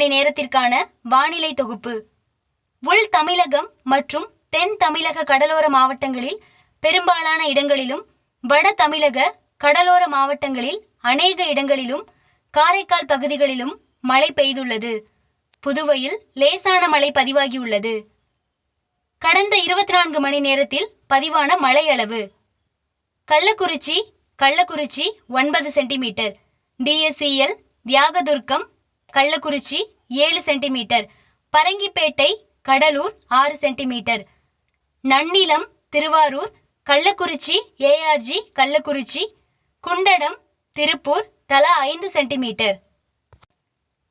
மணி நேரத்திற்கான வானிலை தொகுப்பு. உள் தமிழகம் மற்றும் தென் தமிழக கடலோர மாவட்டங்களில் பெரும்பாலான இடங்களிலும் வட தமிழக கடலோர மாவட்டங்களில் அநேக இடங்களிலும் காரைக்கால் பகுதிகளிலும் மழை பெய்துள்ளது. புதுவையில் லேசான மழை பதிவாகியுள்ளது. கடந்த இருபத்தி நான்கு மணி நேரத்தில் பதிவான மழை அளவு கள்ளக்குறிச்சி கள்ளக்குறிச்சி ஒன்பது சென்டிமீட்டர். டிஎஸ்சிஎல் தியாகதுர்க்கம் கள்ளக்குறிச்சி ஏழு சென்டிமீட்டர் பரங்கிப்பேட்டை கடலூர் ஆறு சென்டிமீட்டர் நன்னிலம் திருவாரூர் கள்ளக்குறிச்சி ஏஆர்ஜி கள்ளக்குறிச்சி குண்டடம் திருப்பூர் தலா ஐந்து centimetre.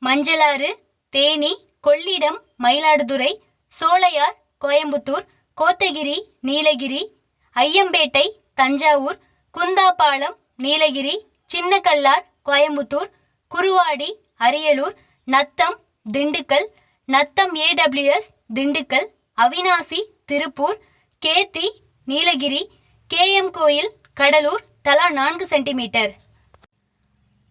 Manjalar Theni Kollidam Mayiladuthurai Solaiyar Coimbatore Kotagiri Nilgiri Ayyampettai Thanjavur Kunthapalam Nilgiri Chinnakallar Coimbatore Kuruvadi Ariyalur Natham Dindigul Natham AWS Dindigul Avinashi Tiruppur Kethi Nilgiri KM Koil Cuddalore தலா நான்கு centimetre.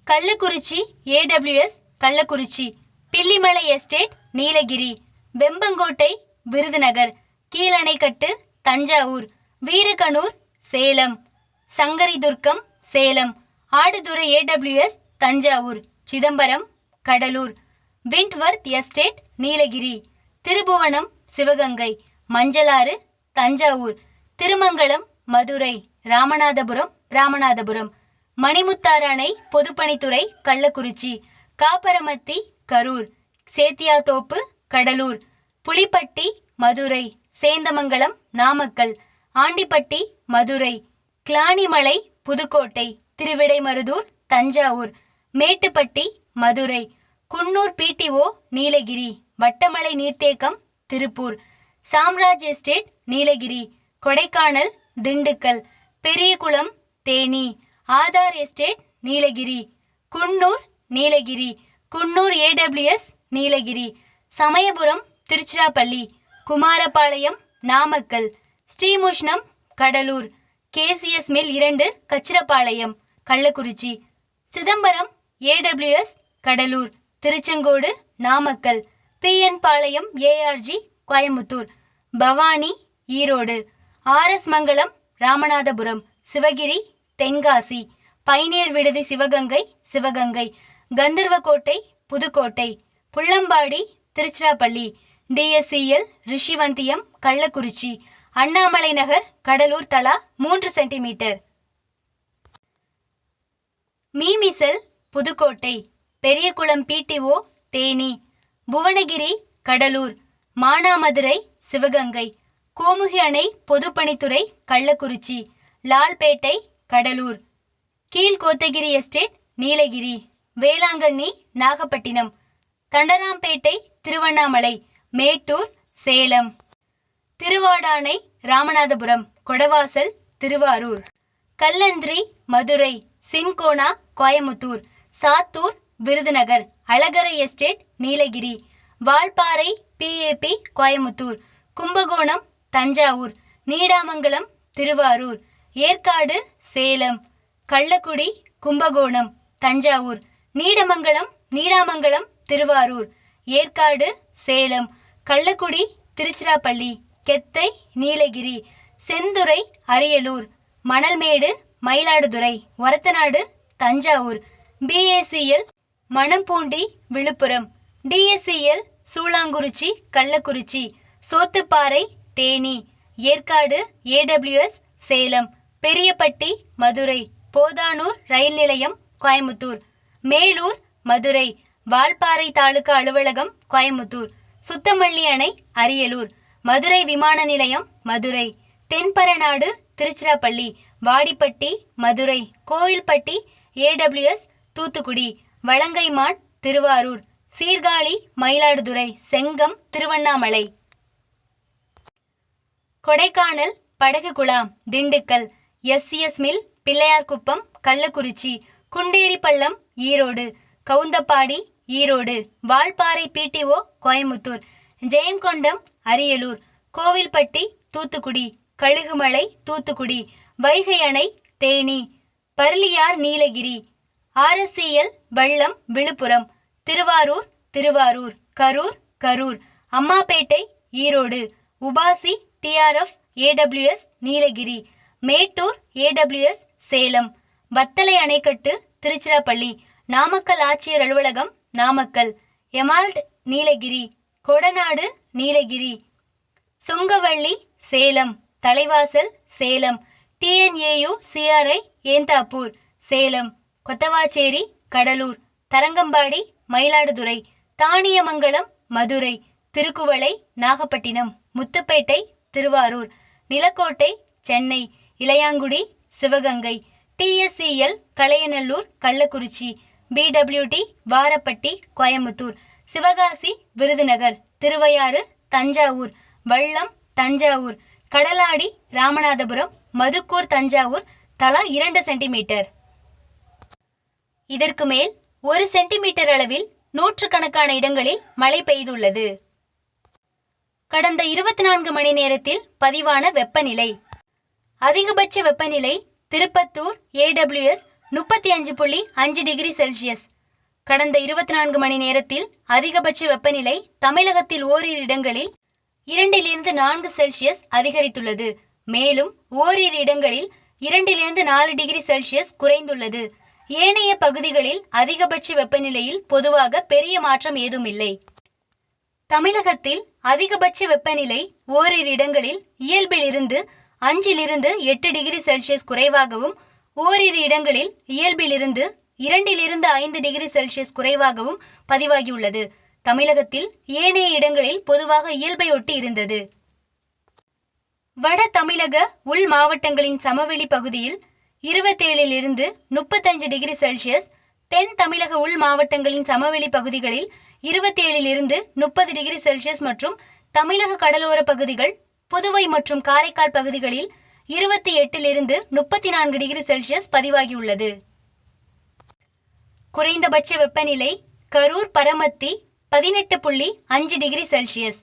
Kallakurichi AWS Kallakurichi Pillimalai estate Nilgiri Vembakottai Virudhunagar Keezhanaikattu Thanjavur Veeraganur Salem Sankaridurgam Salem Aduthurai AWS Thanjavur Chidambaram Cuddalore. Windworth estate Nilgiri. Thirupuvanam Sivaganga. Manjalar Thanjavur. Thirumangalam Madurai. Ramanathapuram Ramanathapuram. Manimuthar அணை பொதுப்பணித்துறை Kallakurichi. Kaparamathi Karur. Sethiyathoppu Cuddalore. Pulipatti Madurai. Sendamangalam Namakkal. Andipatti Madurai. Kilanimalai Pudukkottai. Thiruvidaimarudur Thanjavur. Mettupatti Madurai. Coonoor BDO Nilgiri. Vattamalai நீர்த்தேக்கம் Tiruppur. Samraj estate Nilgiri. Kodaikanal Dindigul. Periyakulam Theni. Aadhar estate Nilgiri. Coonoor Nilgiri. Coonoor AWS Nilgiri. Samayapuram Tiruchirappalli. Kumarapalayam Namakkal. Srimushnam Cuddalore. KCS mill இரண்டு Kachirapalayam Kallakurichi. Chidambaram AWS Cuddalore. Tiruchengode Namakkal. PN Palayam ARG Coimbatore Bhavani Erode. RS Mangalam Ramanathapuram. Sivagiri Tenkasi. Pioneer விடுதி Sivaganga Sivaganga. Gandarvakottai Pudukkottai. Pullambadi Tiruchirappalli. TSCL Rishivandiyam Kallakurichi. Annamalai Nagar Cuddalore தலா மூன்று centimetre. Meemisal Pudukkottai. Periyakulam BDO Theni Bhuvanagiri Cuddalore Manamadurai Sivaganga Gomukhi அணை பொதுப்பணித்துறை Kallakurichi Lalpet Cuddalore Kilkotagiri estate Nilgiri Velankanni Nagapattinam Thandarampet Tiruvannamalai Mettur Salem Thiruvadanai Ramanathapuram Kodavasal Tiruvarur Kallandiri Madurai Cinchona Coimbatore Sattur Virudhunagar Alagarai estate Nilgiri. Valparai PAP Coimbatore Kumbakonam Thanjavur. Needamangalam Tiruvarur. Yercaud Salem. Kallakudi Kumbakonam Thanjavur. Needamangalam Needamangalam Tiruvarur. Yercaud Salem. Kallakudi Tiruchirappalli. Kethai Nilgiri. Senthurai Ariyalur. Manalmedu Mayiladuthurai. Orathanadu Thanjavur. PACL Manampoondi Villupuram. TSCL Soolankurichi Kallakurichi. Sothuparai Theni. Yercaud AWS Salem. Periyapatti Madurai. Bodhanur rail நிலையம் கோயமுத்தூர் மேலூர் மதுரை. வால்பாறை தாலுகா அலுவலகம் கோயமுத்தூர் சுத்தமல்லி அணை அரியலூர். மதுரை விமான நிலையம் Madurai. Thenparanadu Tiruchirappalli. Vadipatti Madurai. Kovilpatti AWS Thoothukudi. Valangaiman Thiruvarur. Sirkazhi Mayiladuthurai. Chengam Tiruvannamalai. Kodaikanal படகுகுளம். Dindigul. SCS mill Pillaiyarkuppam Kallakurichi. Gunderipallam Erode. Kavundapadi Erode. Valparai PTO Coimbatore Jayankondam Ariyalur. Kovilpatti Thoothukudi. Kazhugumalai Thoothukudi. Vaigai அணை Theni. Burliar Nilgiri. RSCL Vallam Villupuram. Tiruvarur Tiruvarur. Karur Karur. Ammapettai Erode. UPASI TRF AWS Nilgiri. Mettur AWS Salem. Vathalai அணைக்கட்டு திருச்சிராப்பள்ளி. நாமக்கல் ஆட்சியர் அலுவலகம் Namakkal. Emerald Nilgiri. Kodanad Nilgiri. Sungavalli Salem. Thalaivasal Salem. TNAU CRI Yethapur Salem. Kothavacheri Cuddalore Tharangambadi Mayiladuthurai Thaniyamangalam Madurai Thirukkuvalai Nagapattinam Muthupettai Tiruvarur Nilakottai Chennai Ilayangudi Sivaganga TSCL Kalaiyanallur Kallakurichi PWD Varapatti Coimbatore Sivakasi Virudhunagar Thiruvaiyaru Thanjavur Vallam Thanjavur Kadaladi Ramanathapuram Madukkur Thanjavur தலா இரண்டு centimetre. இதற்கு மேல் ஒரு centimetre அளவில் நூற்றுக்கணக்கான இடங்களில் மழை பெய்துள்ளது. கடந்த இருபத்தி நான்கு மணி நேரத்தில் பதிவான வெப்பநிலை. அதிகபட்ச வெப்பநிலை திருப்பத்தூர் ஏடபிள்யூஎஸ் முப்பத்தி அஞ்சு புள்ளி அஞ்சு டிகிரி செல்சியஸ். கடந்த இருபத்தி நான்கு மணி நேரத்தில் அதிகபட்ச வெப்பநிலை தமிழகத்தில் ஓரிரு இடங்களில் இரண்டிலிருந்து நான்கு செல்சியஸ் அதிகரித்துள்ளது. மேலும் ஓரிரு இடங்களில் இரண்டிலிருந்து நாலு டிகிரி செல்சியஸ் குறைந்துள்ளது. ஏனைய பகுதிகளில் அதிகபட்ச வெப்பநிலையில் பொதுவாக பெரிய மாற்றம் ஏதுமில்லை. தமிழகத்தில் அதிகபட்ச வெப்பநிலை ஓரிரு இடங்களில் இயல்பிலிருந்து அஞ்சிலிருந்து எட்டு டிகிரி செல்சியஸ் குறைவாகவும் ஓரிரு இடங்களில் இயல்பிலிருந்து இரண்டிலிருந்து ஐந்து டிகிரி செல்சியஸ் குறைவாகவும் பதிவாகியுள்ளது. தமிழகத்தில் ஏனைய இடங்களில் பொதுவாக இயல்பை ஒட்டி இருந்தது. வட தமிழக உள் மாவட்டங்களின் சமவெளி பகுதியில் இருபத்தேழிலிருந்து முப்பத்தஞ்சு டிகிரி செல்சியஸ் தென் தமிழக உள் மாவட்டங்களின் சமவெளி பகுதிகளில் இருபத்தேழிலிருந்து முப்பது டிகிரி செல்சியஸ் மற்றும் தமிழக கடலோர பகுதிகள் புதுவை மற்றும் காரைக்கால் பகுதிகளில் இருபத்தி எட்டிலிருந்து முப்பத்தி நான்கு டிகிரி செல்சியஸ் பதிவாகியுள்ளது. குறைந்தபட்ச வெப்பநிலை கரூர் பரமத்தி பதினெட்டு புள்ளி அஞ்சு டிகிரி செல்சியஸ்.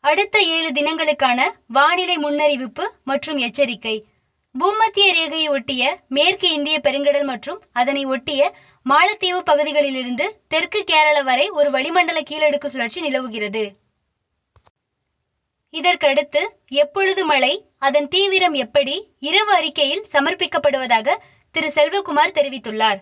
அடுத்த ஏழு தினங்களுக்கான வானிலை முன்னறிவிப்பு மற்றும் எச்சரிக்கை. பூமத்திய ரேகையை ஒட்டிய மேற்கு இந்திய பெருங்கடல் மற்றும் அதனை ஒட்டிய மாலத்தீவு பகுதிகளிலிருந்து தெற்கு கேரள வரை ஒரு வளிமண்டல கீழடுக்கு சுழற்சி நிலவுகிறது. இதற்கடுத்து எப்பொழுது மழை அதன் தீவிரம் எப்படி இரவு அறிக்கையில் சமர்ப்பிக்கப்படுவதாக திரு செல்வகுமார் தெரிவித்துள்ளார்.